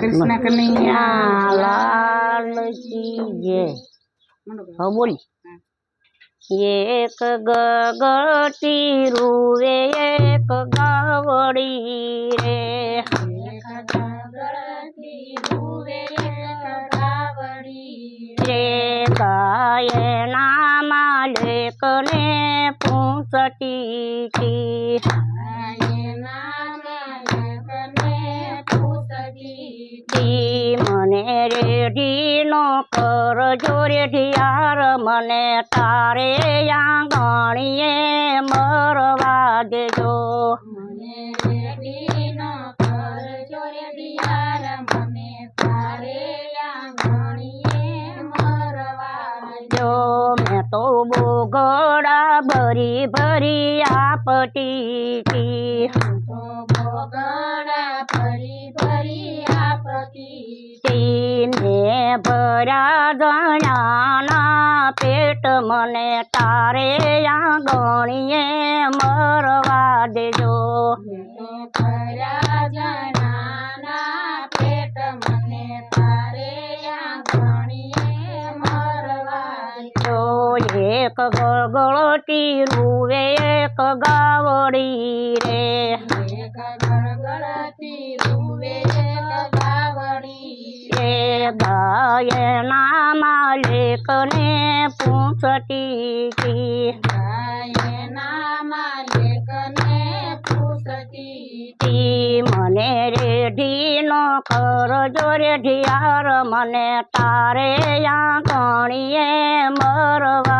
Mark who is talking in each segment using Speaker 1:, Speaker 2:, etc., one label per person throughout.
Speaker 1: કૃષ્ણ કનૈયા
Speaker 2: લાલ કી જય હા બોલ. એક ગગટી રૂવે એક ગાવડી રે. રે. ગાયના માલિકને પૂંછતી તી રેડીનો કરજો રેઢિયાર મને તારે આંગણીએ મરવા દેજો. તો બોગડા ભરી ભરી આપતી તી તીને ભર્યા ગણાના પેટ મને તારે આંગણીએ મરવા દેજો. જો એક ગળગળતી રૂવે એક ગાવડી રે. એ ગાયના માલિકને પૂછતી તી તી મને રેઢીનો કરજો રેઢિયાર મને તારે આંગણીએ મરવા.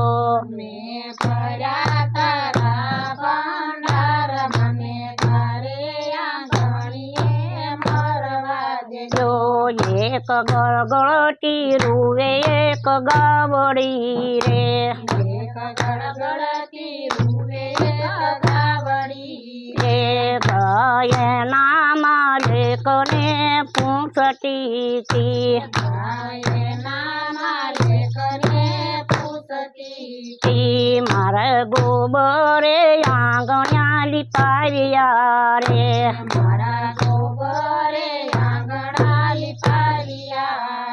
Speaker 2: પ્રેમે ભર્યા તારા ભંડાર મને તારે આંગણીએ મરવા દેજો. જો એક ગળગળતી રૂવે એક ગાવડી રે. ગાયના માલિકને પૂછતી હતી. તી મારા ગોબરે આંગણ્યા લીપારિયા રે.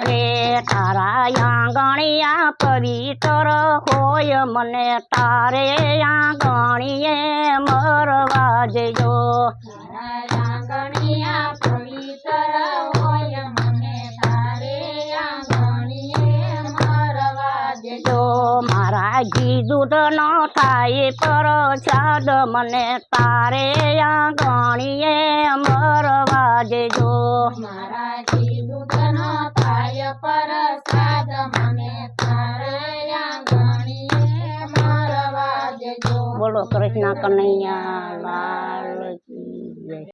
Speaker 2: રે તારા આંગણિયા પવિત્ર હોય મને તારે આંગણીએ મરવા દેજો જો મારા ન થાય થાય પ્રસાદ મને તારે આંગણીએ મરવા દેજો
Speaker 1: મારા જીદુધનો થાય પ્રસાદ મને તારે આંગણીએ મરવા દેજો
Speaker 2: બોલો કૃષ્ણ કનૈયા